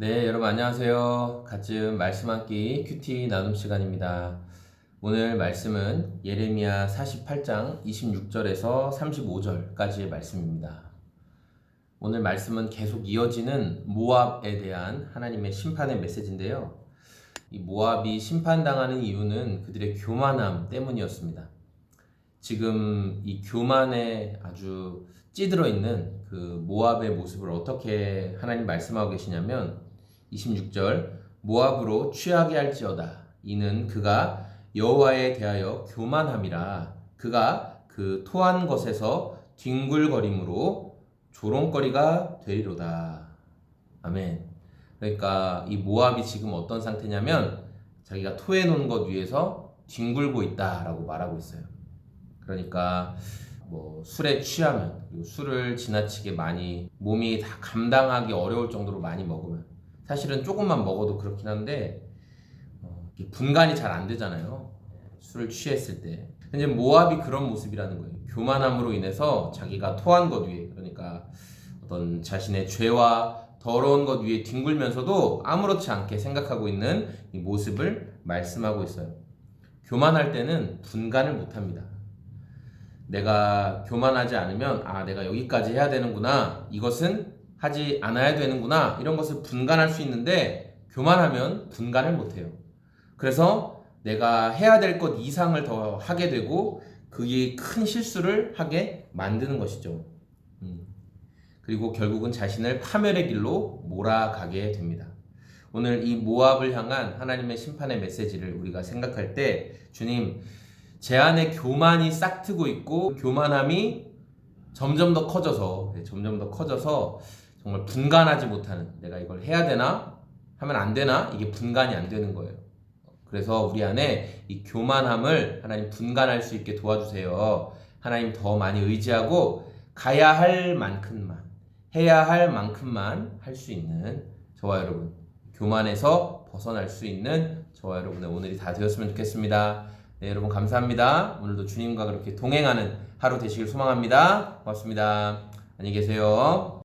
네, 여러분 안녕하세요. 같은 말씀 함기 큐티 나눔 시간입니다. 오늘 말씀은 예레미야 48장 26절에서 35절까지의 말씀입니다. 오늘 말씀은 계속 이어지는 모압에 대한 하나님의 심판의 메시지인데요. 이 모압이 심판당하는 이유는 그들의 교만함 때문이었습니다. 지금 이 교만에 아주 찌들어 있는 그 모압의 모습을 어떻게 하나님 말씀하고 계시냐면 26절 모압으로 취하게 할지어다. 이는 그가 여호와에 대하여 교만함이라. 그가 그 토한 것에서 뒹굴거림으로 조롱거리가 되리로다. 아멘. 그러니까 이 모압이 지금 어떤 상태냐면 자기가 토해 놓은 것 위에서 뒹굴고 있다라고 말하고 있어요. 그러니까 뭐 술에 취하면 술을 지나치게 많이 몸이 다 감당하기 어려울 정도로 많이 먹으면 사실은 조금만 먹어도 그렇긴 한데 어, 분간이 잘 안 되잖아요. 술을 취했을 때. 근데 모압이 그런 모습이라는 거예요. 교만함으로 인해서 자기가 토한 것 위에 그러니까 어떤 자신의 죄와 더러운 것 위에 뒹굴면서도 아무렇지 않게 생각하고 있는 이 모습을 말씀하고 있어요. 교만할 때는 분간을 못 합니다. 내가 교만하지 않으면 아 내가 여기까지 해야 되는구나 이것은 하지 않아야 되는구나 이런 것을 분간할 수 있는데 교만하면 분간을 못해요. 그래서 내가 해야 될 것 이상을 더 하게 되고 그게 큰 실수를 하게 만드는 것이죠. 음. 그리고 결국은 자신을 파멸의 길로 몰아가게 됩니다. 오늘 이 모압을 향한 하나님의 심판의 메시지를 우리가 생각할 때 주님 제 안에 교만이 싹트고 있고 교만함이 점점 더 커져서 네, 점점 더 커져서 정말 분간하지 못하는 내가 이걸 해야 되나 하면 안 되나 이게 분간이 안 되는 거예요. 그래서 우리 안에 이 교만함을 하나님 분간할 수 있게 도와주세요. 하나님 더 많이 의지하고 가야 할 만큼만 해야 할 만큼만 할 수 있는 저와 여러분 교만에서 벗어날 수 있는 저와 여러분의 오늘이 다 되었으면 좋겠습니다. 네, 여러분 감사합니다. 오늘도 주님과 그렇게 동행하는 하루 되시길 소망합니다. 고맙습니다. 안녕히 계세요.